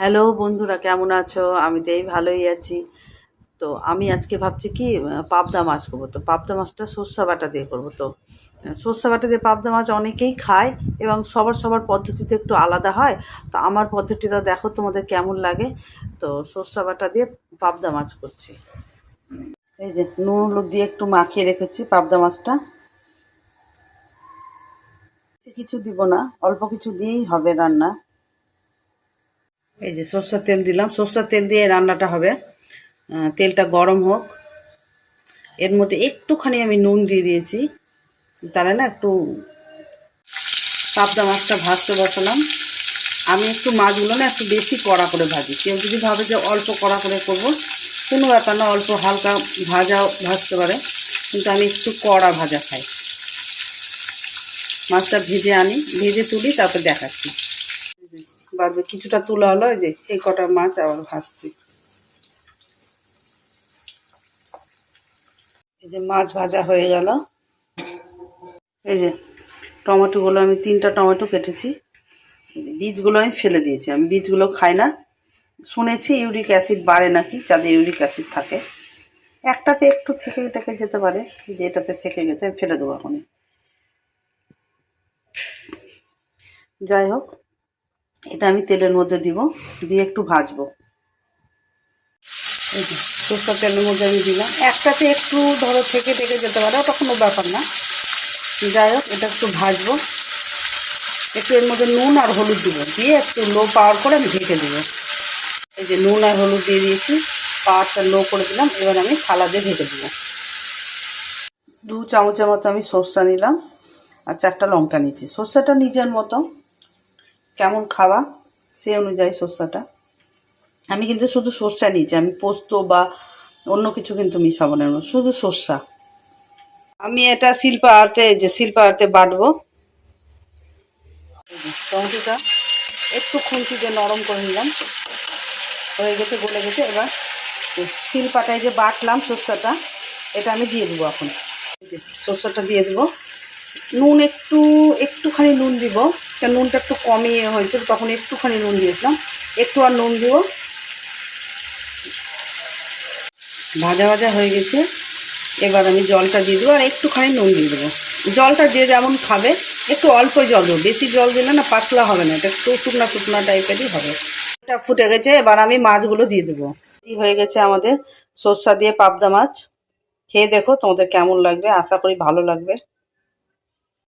Hello বন্ধুরা, কেমন আছো? আমি তো এই ভালোই আছি। তো আমি আজকে ভাবছি কি পাবদা মাছ করব। তো পাবদা মাছটা সর্ষা বাটা দিয়ে করব। তো সর্ষা বাটা দিয়ে পাবদা মাছ অনেকেই খায় এবং সবার সবার পদ্ধতিতে একটু আলাদা হয়। তো আমার পদ্ধতিটা দেখো তোমাদের কেমন লাগে। তো সর্ষা বাটা দিয়ে পাবদা মাছ করছি। এই যে নুন, হলুদ দিয়ে একটু মাখিয়ে রেখেছি পাবদা মাছটা। কিছু দিব না, অল্প কিছু দিয়েই হবে রান্না। এই যে সর্ষার তেল দিলাম। সর্ষার তেল দিয়ে রান্নাটা হবে। তেলটা গরম হোক। এর মধ্যে একটুখানি আমি নুন দিয়ে দিয়েছি। তাহলে না একটু পাবদা মাছটা ভাজতে বসালাম। আমি একটু মাছগুলো না একটু বেশি কড়া করে ভাজি। কেউ যদি ভাবে যে অল্প কড়া করে করব, কোনো ব্যাপার না, অল্প হালকা ভাজাও ভাজতে পারে। কিন্তু আমি একটু কড়া ভাজা খাই। মাছটা ভেজে আনি, ভেজে তুলি, তারপর দেখাচ্ছি। বাদবে কিছুটা তোলা হলো যে, এই কটা মাছ আবার ভাজছি। এই যে মাছ ভাজা হয়ে গেল। এই যে টমেটোগুলো আমি তিনটা টমেটো কেটেছি। বীজগুলো আমি ফেলে দিয়েছি। আমি বীজগুলো খাই না। শুনেছি ইউরিক অ্যাসিড বাড়ে নাকি, যাদের ইউরিক অ্যাসিড থাকে। একটাতে একটু থেকে থেকে যেতে পারে যে এটাতে থেকে গেছে ফেলে দেবো এখনই। যাই হোক এটা আমি তেলের মধ্যে দিব, দিয়ে একটু ভাজবো। সরষের তেলের মধ্যে আমি দিলাম। একটাতে একটু ধরো থেকে থেকে যেতে পারে, ওটা কোনো ব্যাপার না। যাই হোক, এটা একটু ভাজবো। একটু এর মধ্যে নুন আর হলুদ দিব, দিয়ে একটু লো পাওয়ার করে আমি ঢেকে দেবো। এই যে নুন আর হলুদ দিয়ে দিয়েছি, পাওয়ারটা লো করে দিলাম, এবার আমি থালা দিয়ে ঢেকে দেবো। দু চামচের মতো আমি সর্ষা নিলাম, আর চারটা লঙ্কা নিচ্ছি সর্ষাটা নিজের মতো কেমন খাওয়া সে অনুযায়ী সর্ষাটা। আমি কিন্তু শুধু সর্ষা নিয়েছি, আমি পোস্ত বা অন্য কিছু কিন্তু মিশাবো না, শুধু সর্ষা। আমি এটা শিল্পা আর্তে যে শিল্পা আর্তে বাটবো। টমেটোটা একটু খুন্তি দিয়ে নরম করে নিলাম। হয়ে গেছে, গলে গেছে। এবার শিল্পাটায় যে বাটলাম সর্ষাটা, এটা আমি দিয়ে দেবো এখন। সর্ষাটা দিয়ে দেবো। নুন একটু, একটুখানি নুন দিব। কারণ নুনটা একটু কমই হয়েছে তখন একটুখানি নুন দিয়েছিলাম। একটু আর নুন দিব। ভাজা ভাজা হয়ে গেছে। এবার আমি জলটা দিয়ে দেবো আর একটুখানি নুন দিয়ে দেবো। জলটা যে যেমন খাবে, একটু অল্প জল দেবো। বেশি জল দিলে না পাতলা হবে না, এটা একটু শুকনা শুকনা টাইপেরই হবে। এটা ফুটে গেছে, এবার আমি মাছগুলো দিয়ে দেবো। হয়ে গেছে আমাদের সর্ষা দিয়ে পাবদা মাছ। খেয়ে দেখো তোমাদের কেমন লাগবে, আশা করি ভালো লাগবে।